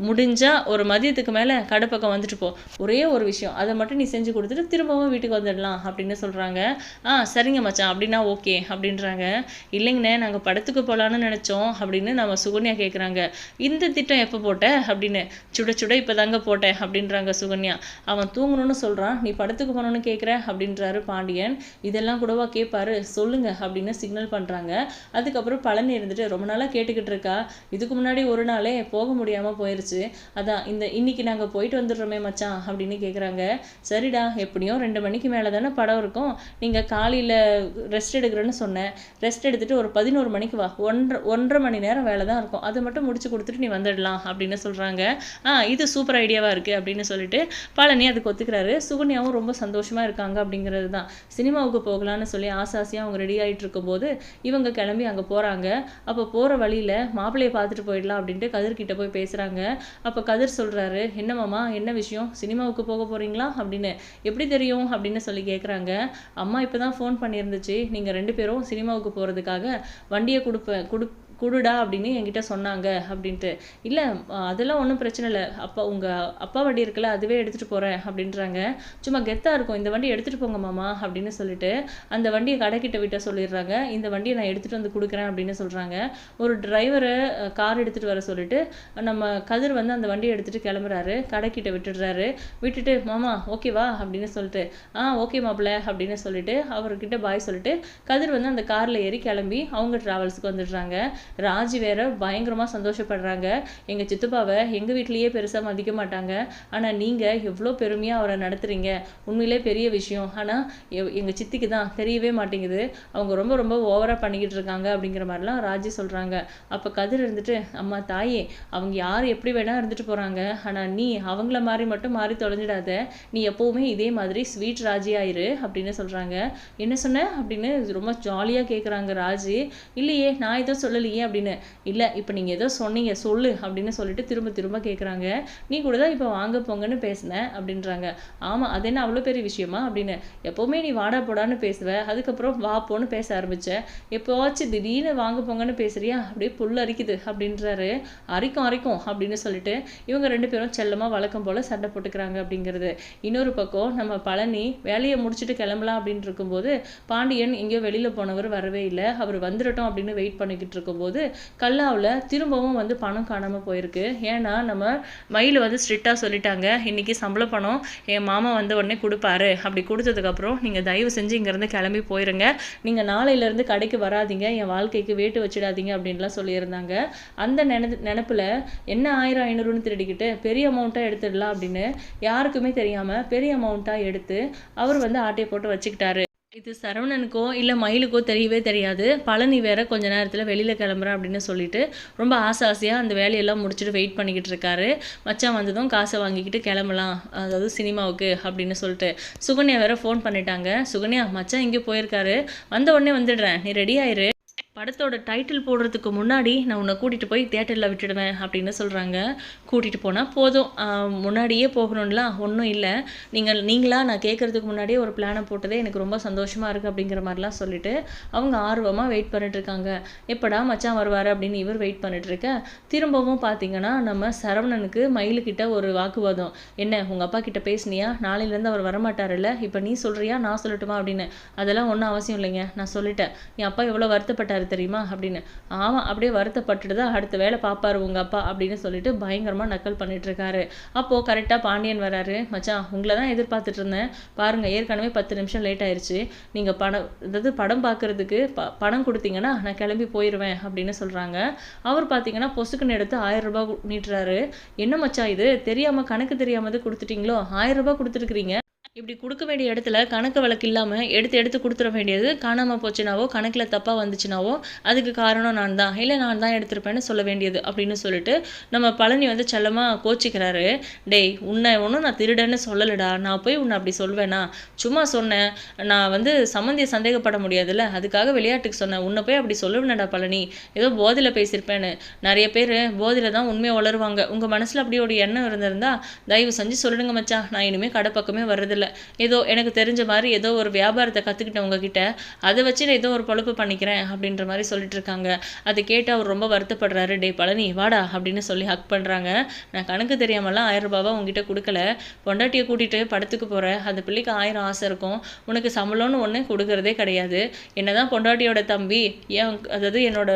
முடிஞ்சால் முடிஞ்சா ஒரு மதியத்துக்கு மேலே கடை பக்கம் வந்துட்டு போ. ஒரே ஒரு விஷயம். அதை மட்டும் நீ செஞ்சு கொடுத்துட்டு திரும்பவும் வீட்டுக்கு வந்துடலாம் அப்படின்னு சொல்கிறாங்க ஆ சரிங்க மச்சான். அப்படின்னா ஓகே அப்படின்றாங்க. இல்லைங்கண்ணே நாங்கள் படத்துக்கு போகலான்னு நினச்சோம் அப்படின்னு நம்ம சுகன்யா கேட்குறாங்க இந்த திட்டம் எப்போ போட்ட? அப்படின்னு. சுட சுட இப்போ தாங்க போட்டேன் அப்படின்றாங்க சுகன்யா. அவன் தூங்கணும்னு சொல்கிறான் நீ படத்துக்கு போகணும்னு கேட்குற அப்படின்றாரு பாண்டியன். இதெல்லாம் கூடவா கேட்பாரு சொல்லுங்க அப்படின்னு சிக்னல் பண்ணுறாங்க அதுக்கப்புறம் பழனி இருந்துட்டு ரொம்ப நாளாக கேட்டுக்கிட்டு இருக்கா? இதுக்கு முன்னாடி ஒரு நாளே போக முடியாமல் போயிருச்சு. அதான் இந்த இன்னைக்கு நாங்கள் போயிட்டு வந்துடுறோமே மச்சான் அப்படின்னு கேட்குறாங்க சரிடா எப்படியும் ரெண்டு மணிக்கு மேலே தானே படம் இருக்கும். நீங்கள் காலையில் ரெஸ்ட் எடுக்கிறேன்னு சொன்னேன். ரெஸ்ட் எடுத்துட்டு ஒரு பதினோரு மணிக்கு வா. ஒன்றரை ஒன்றரை மணி நேரம் வேலை தான் இருக்கும். அதை மட்டும் முடிச்சு கொடுத்துட்டு நீ வந்துடலாம் அப்படின்னு சொல்கிறாங்க ஆ இது சூப்பர் ஐடியாவாக இருக்குது அப்படின்னு சொல்லிட்டு பழனி அதுக்கு ஒத்துக்கிறாரு. சுகன்யாவும் ரொம்ப சந்தோஷமாக இருக்காங்க. அப்படிங்கிறது தான். சினிமாவுக்கு போகலான்னு சொல்லி ஆசை ஆசையாக அவங்க ரெடி ஆகிட்டு இருக்கும்போது இவங்க கிளம்பி அங்கே போகிறாங்க அப்போ போகிற வழியில் மாப்பிள்ளையை பார்த்துட்டு போயிடலாம் அப்படின்ட்டு கதிர்கிட்ட போய் பேசுகிறாங்க அப்போ கதிர் சொல்கிறாரு என்னமாம்மா என்ன விஷயம்? சினிமாவுக்கு போக போகிறீங்களா அப்படின்னு. எப்படி தெரியும்? அப்படின்னு சொல்லி கேட்குறாங்க அம்மா இப்போ தான் ஃபோன் பண்ணியிருந்துச்சு. நீங்கள் ரெண்டு பேரும் சினிமாவுக்கு போகிறதுக்காக வண்டியை கொடுப்பேன் கொடு குடுடா அப்படின்னு என்கிட்ட சொன்னாங்க அப்படின்ட்டு. இல்லை அதெல்லாம் ஒன்றும் பிரச்சனை இல்லை. அப்பா உங்கள் அப்பா வண்டி இருக்குல்ல அதுவே எடுத்துகிட்டு போகிறேன் அப்படின்றாங்க. சும்மா கெத்தாக இருக்கும் இந்த வண்டி எடுத்துகிட்டு போங்க மாமா அப்படின்னு சொல்லிட்டு அந்த வண்டியை கடைக்கிட்ட விட்ட சொல்லிடுறாங்க. இந்த வண்டியை நான் எடுத்துகிட்டு வந்து கொடுக்குறேன் அப்படின்னு சொல்கிறாங்க ஒரு டிரைவரை கார் எடுத்துகிட்டு வர சொல்லிட்டு நம்ம கதிர் வந்து அந்த வண்டியை எடுத்துகிட்டு கிளம்புறாரு. கடைக்கிட்ட விட்டுடுறாரு. விட்டுட்டு மாமா ஓகேவா அப்படின்னு சொல்லிட்டு ஆ ஓகே மாப்பிள்ள அப்படின்னு சொல்லிட்டு அவர்கிட்ட பாய் சொல்லிட்டு கதிர் வந்து அந்த காரில் ஏறி கிளம்பி அவங்க ட்ராவல்ஸுக்கு வந்துடுறாங்க. ராஜி வேற பயங்கரமாக சந்தோஷப்படுறாங்க. எங்கள் சித்தப்பாவை எங்கள் வீட்லேயே பெருசாக மதிக்க மாட்டாங்க. ஆனால் நீங்கள் எவ்வளோ பெருமையாக அவரை நடத்துறீங்க? உண்மையிலே பெரிய விஷயம். ஆனால் எங்கள் சித்திக்கு தான் தெரியவே மாட்டேங்குது. அவங்க ரொம்ப ரொம்ப ஓவராக பண்ணிக்கிட்டு இருக்காங்க அப்படிங்கிற மாதிரிலாம் ராஜி சொல்கிறாங்க அப்போ கதிர் இருந்துட்டு அம்மா தாயே அவங்க யார் எப்படி வேணால் இருந்துட்டு போகிறாங்க ஆனால் நீ அவங்கள மாதிரி மட்டும் மாறி தொலைஞ்சிடாத. நீ எப்போவுமே இதே மாதிரி ஸ்வீட் ராஜியாயிரு அப்படின்னு சொல்கிறாங்க என்ன சொன்ன? அப்படின்னு ரொம்ப ஜாலியாக கேட்குறாங்க ராஜி. இல்லையே நான் எதுவும் சொல்லலையே. அப்படின்னு. இல்லை இப்போ நீங்கள் ஏதோ சொன்னீங்க சொல்லு அப்படின்னு சொல்லிட்டு திரும்ப திரும்ப கேட்குறாங்க நீ கூட தான் இப்போ வாங்க போங்கன்னு பேசினேன் அப்படின்றாங்க. ஆமாம் அது என்ன அவ்வளோ பெரிய விஷயமா அப்படின்னு. எப்போவுமே நீ வாடா போடான்னு பேசுவ. அதுக்கப்புறம் வா போன்னு பேச ஆரம்பிச்ச. எப்போவாச்சும் திடீர்னு வாங்க போங்கன்னு பேசுறியா? அப்படியே புல் அரிக்குது அப்படின்றாரு. அரிக்கும் அரிக்கும் அப்படின்னு சொல்லிட்டு இவங்க ரெண்டு பேரும் செல்லமாக வழக்கம் போல் சண்டை போட்டுக்கிறாங்க அப்படிங்கிறது. இன்னொரு பக்கம் நம்ம பழனி வேலையை முடிச்சுட்டு கிளம்பலாம் அப்படின்னு இருக்கும்போது பாண்டியன் எங்கேயோ வெளியில் போனவர் வரவே இல்லை. அவர் வந்துடட்டும் அப்படின்னு வெயிட் பண்ணிக்கிட்டு இருக்கும்போது கல்லாவில் திரும்பவும் வந்து பணம் காணாமல் போயிருக்கு. ஏன்னா நம்ம மயில் வந்து ஸ்ட்ரிக்டாக சொல்லிட்டாங்க. இன்றைக்கி சம்பள பணம் என் மாமா வந்த உடனே கொடுப்பாரு. அப்படி கொடுத்ததுக்கப்புறம் நீங்கள் தயவு செஞ்சு இங்கேருந்து கிளம்பி போயிருங்க. நீங்கள் நாளையிலேருந்து கடைக்கு வராதீங்க. என் வாழ்க்கைக்கு வேட்டு வச்சிடாதீங்க அப்படின்லாம் சொல்லியிருந்தாங்க. அந்த நினை நினப்பில் என்ன ஆயிரம் ஐநூறுன்னு திருடிக்கிட்டு பெரிய அமௌண்ட்டாக எடுத்துடலாம் அப்படின்னு யாருக்குமே தெரியாமல் பெரிய அமௌண்ட்டாக எடுத்து அவர் வந்து ஆட்டையை போட்டு வச்சுக்கிட்டாரு. இது சரவணனுக்கோ இல்லை மயிலுக்கோ தெரியவே தெரியாது. பழனி வேற கொஞ்ச நேரத்தில் வெளியில் கிளம்புறேன் அப்படின்னு சொல்லிட்டு ரொம்ப ஆசை ஆசையாக அந்த வேலையெல்லாம் முடிச்சுட்டு வெயிட் பண்ணிக்கிட்டு இருக்காரு. மச்சான் வந்ததும் காசை வாங்கிக்கிட்டு கிளம்பலாம். அதாவது சினிமாவுக்கு அப்படின்னு சொல்லிட்டு. சுகன்யா வேற ஃபோன் பண்ணிட்டாங்க. சுகன்யா மச்சான் இங்கே போயிருக்காரு. வந்த உடனே வந்துடுறேன். நீ ரெடி ஆயிரு. படத்தோட டைட்டில் போடுறதுக்கு முன்னாடி நான் உன்னை கூட்டிகிட்டு போய் தேட்டரில் விட்டுடுவேன் அப்படின்னு சொல்கிறாங்க கூட்டிகிட்டு போனால் போதும். முன்னாடியே போகணும்லாம் ஒன்றும் இல்லை. நீங்கள் நீங்களா நான் கேட்குறதுக்கு முன்னாடியே ஒரு பிளானை போட்டதே எனக்கு ரொம்ப சந்தோஷமாக இருக்குது அப்படிங்கிற மாதிரிலாம் சொல்லிட்டு அவங்க ஆர்வமாக வெயிட் பண்ணிட்டுருக்காங்க எப்படா மச்சான் வருவார் அப்படின்னு இவர் வெயிட் பண்ணிட்டுருக்க திரும்பவும் பார்த்தீங்கன்னா நம்ம சரவணனுக்கு மயிலுக்கிட்ட ஒரு வாக்குவாதம். என்ன உங்கள் அப்பா கிட்ட பேசுனியா? நாளையிலேருந்து அவர் வரமாட்டார்ல இப்போ நீ சொல்கிறியா நான் சொல்லட்டுமா அப்படின்னு. அதெல்லாம் ஒன்றும் அவசியம் இல்லைங்க. நான் சொல்லிட்டேன். என் அப்பா எவ்வளோ வருத்தப்பட்டார் தெரியுமா? அப்படின்னு. ஆமாம் அப்படியே வருத்தப்பட்டுட்டு தான் அடுத்த வேலை பார்ப்பார் உங்கள் அப்பா அப்படின்னு சொல்லிட்டு பயங்கரமாக நக்கல் பண்ணிட்டு இருக்காரு அப்போது கரெக்டாக பாண்டியன் வராரு. மச்சான் உங்களை தான் எதிர்பார்த்துட்டு இருந்தேன். பாருங்கள் ஏற்கனவே பத்து நிமிஷம் லேட் ஆயிடுச்சு நீங்கள் படம் அதாவது படம் பார்க்கறதுக்கு ப பணம் கொடுத்தீங்கன்னா நான் கிளம்பி போயிடுவேன் அப்படின்னு சொல்கிறாங்க அவர் பார்த்தீங்கன்னா பொசுக்குன்னு எடுத்து ஆயிரம் ரூபாய் நீட்டுறாரு. என்ன மச்சா இது? தெரியாமல் கணக்கு தெரியாமல் கொடுத்துட்டீங்களோ? ஆயிரம் ரூபாய் கொடுத்துருக்குறீங்க இப்படி கொடுக்க வேண்டிய இடத்துல கணக்கு வழக்கு இல்லாமல் எடுத்து எடுத்து கொடுத்துட வேண்டியது காணாமல் போச்சுனாவோ கணக்கில் தப்பாக வந்துச்சுனாவோ அதுக்கு காரணம் நான் தான் இல்லை நான் தான் எடுத்திருப்பேன்னு சொல்ல வேண்டியது அப்படின்னு சொல்லிட்டு நம்ம பழனி வந்து செல்லமாக கோச்சிக்கிறாரு. டேய் உன்னை ஒன்றும் நான் திருடன்னு சொல்லலடா. நான் போய் உன்னை அப்படி சொல்வேனா? சும்மா சொன்னேன். நான் வந்து சம்மந்தியை சந்தேகப்பட முடியாதுல்ல. அதுக்காக விளையாட்டுக்கு சொன்னேன். உன்னை போய் அப்படி சொல்லுவேனடா பழனி. ஏதோ போதையில் பேசியிருப்பேன்னு. நிறைய பேர் போதையில் தான் உண்மையை வளருவாங்க உங்கள் மனசில் அப்படி ஒரு எண்ணம் இருந்திருந்தா தயவு செஞ்சு சொல்லிடுங்க மச்சா நான் இனிமேல் கடை பக்கமே வர்றதில்ல. ஏதோ எனக்கு தெரிஞ்ச மாதிரி ஏதோ ஒரு வியாபாரத்தை கற்றுக்கிட்டேன் உங்ககிட்ட அதை வச்சு நான் ஏதோ ஒரு பொழப்பு பண்ணிக்கிறேன் அப்படின்ற மாதிரி சொல்லிட்டு இருக்காங்க. அதை கேட்டு அவர் ரொம்ப வருத்தப்படுறாரு. டே பழனி வாடா அப்படின்னு சொல்லி ஹக் பண்ணுறாங்க நான் கணக்கு தெரியாமலாம் ஆயிரம் ரூபாவை உங்ககிட்ட கொடுக்கல. பொண்டாட்டியை கூட்டிகிட்டு படத்துக்கு போகிறேன் அந்த பிள்ளைக்கு ஆயிரம் ஆசை இருக்கும். உனக்கு சம்பளம்னு ஒன்று கொடுக்கறதே கிடையாது. என்ன தான் பொண்டாட்டியோட தம்பி ஏன் அதாவது என்னோட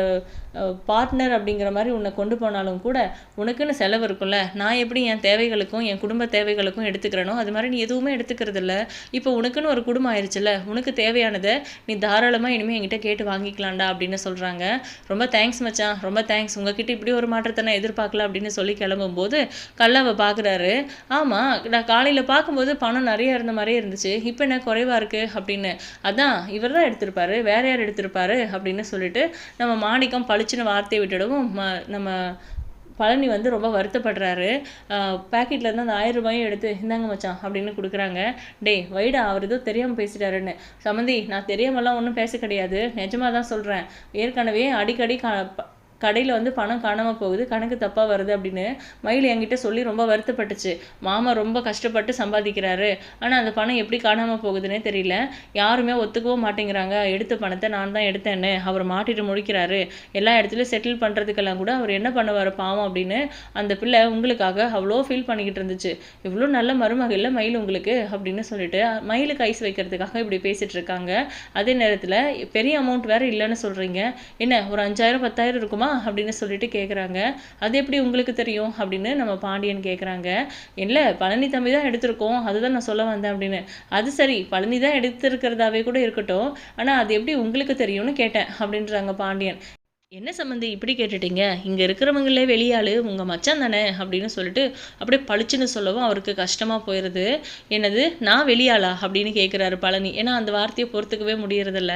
பார்ட்னர் அப்படிங்கிற மாதிரி உன்னை கொண்டு போனாலும் கூட உனக்குன்னு செலவு இருக்கும்ல. நான் எப்படி என் தேவைகளுக்கும் என் குடும்ப தேவைகளுக்கும் எடுத்துக்கிறேனோ அது மாதிரி நீ எதுவுமே எடுத்துக்கிறது இல்லை இப்போ உனக்குன்னு ஒரு குடும்பம் ஆயிடுச்சுல்ல உனக்கு தேவையானதை நீ தாராளமாக இனிமேல் என்கிட்ட கேட்டு வாங்கிக்கலாம்டா அப்படின்னு சொல்கிறாங்க ரொம்ப தேங்க்ஸ் மச்சான் ரொம்ப தேங்க்ஸ் உங்ககிட்ட இப்படி ஒரு மாற்றத்தை நான் எதிர்பார்க்கல அப்படின்னு சொல்லி கிளம்பும்போது கல்லாவை பார்க்குறாரு ஆமாம் நான் காலையில் பார்க்கும்போது பணம் நிறைய இருந்த மாதிரியே இருந்துச்சு. இப்போ என்ன குறைவா இருக்கு அப்படின்னு. அதான் இவர் தான் எடுத்திருப்பாரு வேற யார் எடுத்திருப்பாரு அப்படின்னு சொல்லிட்டு நம்ம மாணிக்கம் பளிச்சுன்னு வார்த்தையை விட்டுடவும் ம- நம்ம பழனி வந்து ரொம்ப வருத்தப்படுறாரு. பேக்கெட்லேருந்து அந்த ஆயிரம் ரூபாயும் எடுத்து இந்தாங்க மச்சான் அப்படின்னு கொடுக்குறாங்க. டேய் வைடா அவர் ஏதோ தெரியாமல் பேசிட்டாருன்னு. சமந்தி நான் தெரியாமலாம் ஒன்றும் பேச கிடையாது. நிஜமாக தான் சொல்கிறேன் ஏற்கனவே அடிக்கடி கா கடையில் வந்து பணம் காணாமல் போகுது. கணக்கு தப்பாக வருது அப்படின்னு மயில் என்கிட்ட சொல்லி ரொம்ப வருத்தப்பட்டுச்சு. மாமா ரொம்ப கஷ்டப்பட்டு சம்பாதிக்கிறாரு. ஆனால் அந்த பணம் எப்படி காணாமல் போகுதுன்னே தெரியல. யாருமே ஒத்துக்கவும் மாட்டேங்கிறாங்க. எடுத்த பணத்தை நான் தான் எடுத்தேன்னு. அவர் மாட்டிட்டு முடிக்கிறாரு எல்லா இடத்துலையும் செட்டில் பண்ணுறதுக்கெல்லாம் கூட அவர் என்ன பண்ணுவார் பாவம் அப்படின்னு அந்த பிள்ளை உங்களுக்காக அவ்வளோ ஃபீல் பண்ணிக்கிட்டு இருந்துச்சு. இவ்வளோ நல்ல மருமக இல்லை மயில் உங்களுக்கு அப்படின்னு சொல்லிட்டு மயிலுக்கு ஐஸ் வைக்கிறதுக்காக இப்படி பேசிட்டு இருக்காங்க. அதே நேரத்தில் பெரிய அமௌண்ட் வேற இல்லைன்னு சொல்கிறீங்க என்ன ஒரு அஞ்சாயிரம் பத்தாயிரம் இருக்குமா? அப்படின்னு சொல்லிட்டு கேட்குறாங்க அது எப்படி உங்களுக்கு தெரியும்? அப்படின்னு நம்ம பாண்டியன் கேட்குறாங்க இல்லை பழனி தம்பி தான் எடுத்திருக்கோம். அதுதான் நான் சொல்ல வந்தேன் அப்படின்னு. அது சரி பழனி தான் எடுத்திருக்கிறதாவே கூட இருக்கட்டும். ஆனால் அது எப்படி உங்களுக்கு தெரியும்னு கேட்டேன் அப்படின்றாங்க பாண்டியன். என்ன சம்மந்தி இப்படி கேட்டுட்டீங்க? இங்கே இருக்கிறவங்களே வெளியாளு உங்கள் மச்சான் தானே? அப்படின்னு சொல்லிட்டு அப்படியே பளிச்சுன்னு சொல்லவும் அவருக்கு கஷ்டமாக போயிடுது என்னது நான் வெளியாளா? அப்படின்னு கேட்குறாரு பழனி. ஏன்னா அந்த வார்த்தையை பொறுத்துக்கவே முடியறதில்ல.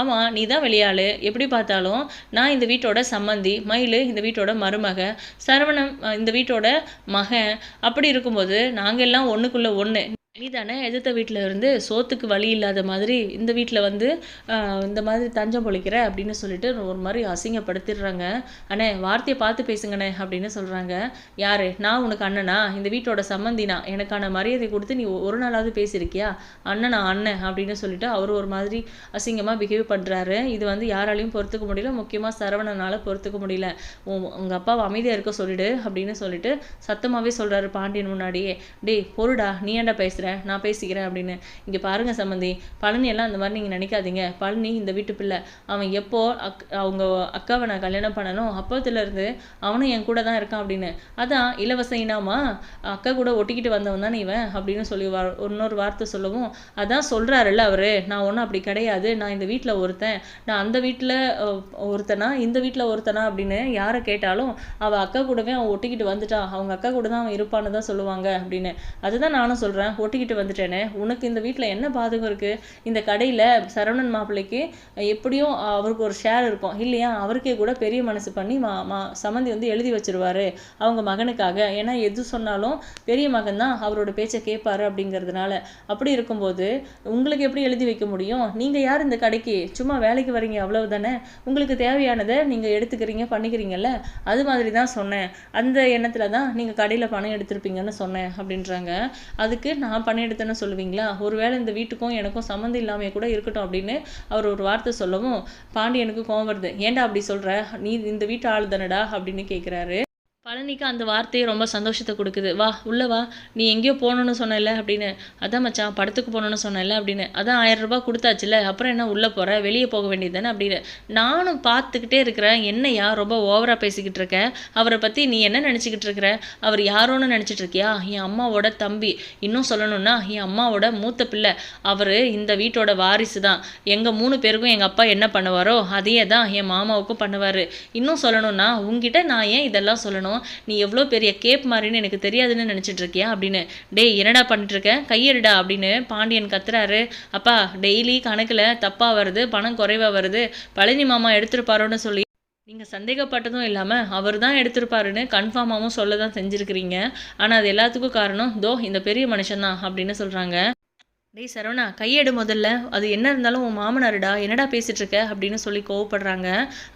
ஆமாம் நீ தான் வெளியாளு. எப்படி பார்த்தாலும் நான் இந்த வீட்டோட சம்மந்தி மயில் இந்த வீட்டோட மருமக. சரவணம் இந்த வீட்டோட மகன். அப்படி இருக்கும்போது நாங்கள் எல்லாம் ஒன்றுக்குள்ளே ஒன்று நீ எதிர்த்த வீட்டில் இருந்து சோத்துக்கு வழி இல்லாத மாதிரி இந்த வீட்டில் வந்து இந்த மாதிரி தஞ்சம் பொழிக்கிற அப்படின்னு சொல்லிட்டு ஒரு மாதிரி அசிங்கப்படுத்திடுறாங்க. அண்ணே வார்த்தையை பார்த்து பேசுங்கண்ணே அப்படின்னு சொல்கிறாங்க யாரு? நான் உனக்கு அண்ணனா? இந்த வீட்டோட சம்மந்தினா எனக்கான மரியாதை கொடுத்து நீ ஒரு நாளாவது பேசியிருக்கியா? அண்ணனா அண்ணன் அப்படின்னு சொல்லிட்டு அவர் ஒரு மாதிரி அசிங்கமாக பிஹேவ் பண்ணுறாரு இது வந்து யாராலையும் பொறுத்துக்க முடியல. முக்கியமாக சரவணனால் பொறுத்துக்க முடியல. உங்கள் அப்பாவை அமைதியாக இருக்க சொல்லிடு அப்படின்னு சொல்லிட்டு சத்தமாகவே சொல்கிறாரு பாண்டியன் முன்னாடியே. டேய் பொருடா நீ ஏன்டா பேசுகிற நான் பேசிக்கிறேன் அப்படின்னு. இங்கே பாருங்க சம்மந்தி பழனி எல்லாம் அந்த மாதிரி நீங்கள் நினைக்காதீங்க. பழனி இந்த வீட்டு பிள்ளை. அவன் எப்போ அக் அவங்க அக்காவை நான் கல்யாணம் பண்ணனும் அப்போத்துல இருந்து அவனும் என் கூட தான் இருக்கான் அப்படின்னு. அதான் இலவச இனாமா? அக்கா கூட ஒட்டிக்கிட்டு வந்தவன் தான் இவன்? அப்படின்னு சொல்லி வா இன்னொரு வார்த்தை சொல்லவும் அதான் சொல்கிறாருல்ல அவரு நான் ஒன்றும் அப்படி கிடையாது. நான் இந்த வீட்டில் ஒருத்தன். நான் அந்த வீட்டில் ஒருத்தனா இந்த வீட்டில் ஒருத்தனா அப்படின்னு யாரை கேட்டாலும் அவள் அக்கா கூடவே அவன் ஒட்டிக்கிட்டு வந்துட்டான் அவங்க அக்கா கூட தான் அவன் இருப்பான்னு தான் சொல்லுவாங்க அப்படின்னு. அதுதான் நானும் சொல்கிறேன் ஒட்டிக்கிட்டு வந்துட்டேனே. உனக்கு இந்த வீட்டில் என்ன பாதகம் இருக்குது இந்த கடையில் சரவணன் மாப்பிள்ளைக்கு எப்படியும் அவருக்கு ஒரு ஷேர் இருக்கும். இல்லையா? அவருக்கே கூட பெரிய மனசு பண்ணி மா மா சம்மந்தி வந்து எழுதி வச்சிருவாரு அவங்க மகனுக்காக. ஏன்னா எது சொன்னாலும் பெரிய மகன் தான் அவரோட பேச்சை கேட்பாரு அப்படிங்கிறதுனால. அப்படி இருக்கும்போது உங்களுக்கு எப்படி எழுதி வைக்க முடியும்? நீங்கள் யார் இந்த கடைக்கு? சும்மா வேலைக்கு வரீங்க அவ்வளவுதானே? உங்களுக்கு தேவையானதை நீங்கள் எடுத்துக்கிறீங்க பண்ணிக்கிறீங்கல்ல? அது மாதிரி தான் சொன்னேன். அந்த எண்ணத்தில் தான் நீங்கள் கடையில் பணம் எடுத்திருப்பீங்கன்னு சொன்னேன் அப்படின்றாங்க. அதுக்கு நான் பணம் எடுத்தேன்னு சொல்லுவீங்களா? ஒருவேளை இந்த வீட்டுக்கும் எனக்கும் சம்மந்தம் இல்லாமல் கூட இருக்கட்டும் அப்படின்னு அவர் ஒரு வார்த்தை சொல்லவும் பாண்டியனுக்கு கோவம் வருது. ஏன்டா அப்படி சொல்கிற நீ இந்த வீட்டு ஆள் தானடா அப்படின்னு கேட்குறாரு பழனிக்கு அந்த வார்த்தையை ரொம்ப சந்தோஷத்தை கொடுக்குது. வா உள்ளே வா. நீ எங்கேயோ போகணுன்னு சொன்னல அப்படின்னு. அதான் மச்சான் படத்துக்கு போகணுன்னு சொன்னல அப்படின்னு. அதான் ஆயிரம் ரூபாய் கொடுத்தாச்சுல அப்புறம் என்ன? உள்ளே போகிற வெளியே போக வேண்டியது தானே அப்படின்னு. நானும் பார்த்துக்கிட்டே இருக்கிறேன். என்னையா ரொம்ப ஓவராக பேசிக்கிட்டு இருக்க? அவரை பற்றி நீ என்ன நினச்சிக்கிட்டு இருக்கிற? அவர் யாரோன்னு நினச்சிட்டு இருக்கியா? என் அம்மாவோட தம்பி. இன்னும் சொல்லணும்னா என் அம்மாவோட மூத்த பிள்ளை. அவர் இந்த வீட்டோட வாரிசு தான். எங்கள் மூணு பேருக்கும் எங்கள் அப்பா என்ன பண்ணுவாரோ அதையே தான் என் மாமாவுக்கும் பண்ணுவார். இன்னும் சொல்லணும்னா உங்ககிட்ட நான் ஏன் இதெல்லாம் சொல்லணும்? நீ எவ்வளோ பெரிய கேப் மாதிரின்னு எனக்கு தெரியாதுன்னு நினச்சிட்டு இருக்கியா அப்படின்னு டேய் என்னடா பண்ணிட்டு இருக்க கையெடுடா அப்படின்னு பாண்டியன் கத்துறாரு. அப்பா டெய்லி கணக்கில் தப்பாக வருது பணம் குறைவாக வருது. பழனி மாமா எடுத்துருப்பாரோன்னு சொல்லி நீங்கள் சந்தேகப்பட்டதும் இல்லாமல் அவர் தான் எடுத்திருப்பாருன்னு கன்ஃபார்மாகவும் சொல்ல தான் செஞ்சுருக்கிறீங்க. ஆனால் அது எல்லாத்துக்கும் காரணம் தோ இந்த பெரிய மனுஷன் தான் அப்படின்னு சொல்கிறாங்க டேய் சரவணா கையெடு முதல்ல. அது என்ன இருந்தாலும் உன் மாமனாருடா என்னடா பேசிகிட்ருக்க இருக்க அப்படின்னு சொல்லி கோவப்படுறாங்க.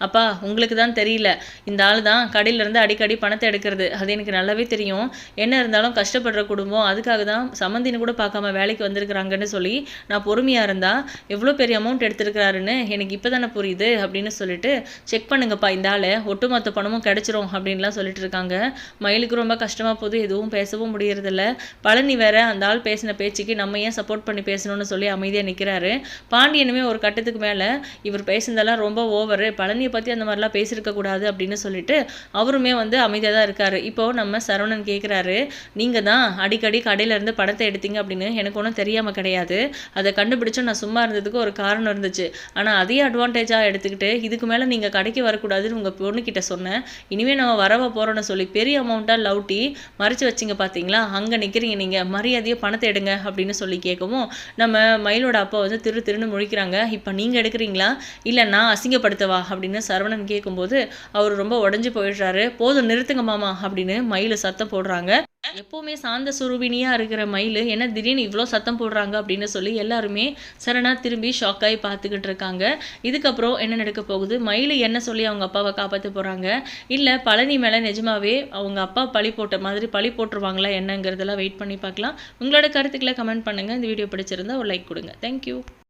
அப்பா உங்களுக்கு தான் தெரியல. இந்த ஆள் தான் கடையிலேருந்து அடிக்கடி பணத்தை எடுக்கிறது. அது எனக்கு நல்லாவே தெரியும். என்ன இருந்தாலும் கஷ்டப்படுற குடும்பம். அதுக்காக தான் சம்மந்தின்னு கூட பார்க்காம வேலைக்கு வந்திருக்கிறாங்கன்னு சொல்லி நான் பொறுமையாக இருந்தால் எவ்வளோ பெரிய அமௌண்ட் எடுத்திருக்கிறாருன்னு எனக்கு இப்போ தானே புரியுது அப்படின்னு சொல்லிட்டு செக் பண்ணுங்கப்பா இந்த ஆளை. ஒட்டுமொத்த பணமும் கிடைச்சிரும் அப்படின்லாம் சொல்லிட்டு இருக்காங்க. மயிலுக்கு ரொம்ப கஷ்டமாக போது எதுவும் பேசவும் முடியறதில்ல. பழனி வேற அந்த ஆள் பேசின பேச்சுக்கு நம்ம ஏன் சப்போர்ட் பண்ணி பேசணும்னு சொல்லி அமைதியாக நிற்கிறாரு பாண்டியனுமே ஒரு கட்டத்துக்கு மேலே இவர் பேசுனதெல்லாம் ரொம்ப ஓவரு பழனியை பற்றி அந்த மாதிரிலாம் பேசியிருக்க கூடாது அப்படின்னு சொல்லிட்டு அவருமே வந்து அமைதியாக தான் இருக்காரு. இப்போ நம்ம சரவணன் கேட்குறாரு நீங்கள் தான் அடிக்கடி கடையிலேருந்து படத்தை எடுத்தீங்க அப்படின்னு எனக்கு ஒன்றும் தெரியாமல் கிடையாது. அதை கண்டுபிடிச்சும் நான் சும்மா இருந்ததுக்கு ஒரு காரணம் இருந்துச்சு. ஆனால் அதே அட்வான்டேஜாக எடுத்துக்கிட்டு இதுக்கு மேலே நீங்கள் கடைக்கு வரக்கூடாதுன்னு உங்கள் பொண்ணுக்கிட்ட சொன்னேன். இனிமேல் நம்ம வரவ போகிறோன்னு சொல்லி பெரிய அமௌண்ட்டாக லவுட்டி மறைச்சு வச்சிங்க பார்த்தீங்களா அங்கே நிற்கிறீங்க நீங்கள் மரியாதையை பணத்தை எடுங்க அப்படின்னு சொல்லி கேட்கவும் நம்ம மயிலோட அப்பா வந்து திரு திருன்னு முழிக்கிறாங்க. இப்போ நீங்கள் எடுக்கிறீங்களா? இல்லை நான் அசிங்கப்படுத்தவா? அப்படின்னு சரவணன் கேட்கும்போது அவர் ரொம்ப உடஞ்சி போயிடுறாரு. போதும் நிறுத்துங்க மாமா அப்படின்னு மயில் சத்தம் போடுறாங்க. எப்போவுமே சாந்த சுரூபினியாக இருக்கிற மயில் என்ன திடீர்னு இவ்வளோ சத்தம் போடுறாங்க? அப்படின்னு சொல்லி எல்லாருமே சரணா திரும்பி ஷாக் ஆகி பார்த்துக்கிட்டு இருக்காங்க. இதுக்கப்புறம் என்ன நடக்க போகுது? மயில் என்ன சொல்லி அவங்க அப்பாவை காப்பாற்ற போகிறாங்க இல்லை பழனி மேலே நிஜமாவே அவங்க அப்பா பழி போட்ட மாதிரி பழி போட்டுருவாங்களா என்னங்கிறதெல்லாம் வெயிட் பண்ணி பார்க்கலாம். உங்களோட கருத்துக்களை கமெண்ட் பண்ணுங்கள் இந்த வீடியோ பிடிச்சிருந்தா ஒரு லைக் கொடுங்க. தேங்க்யூ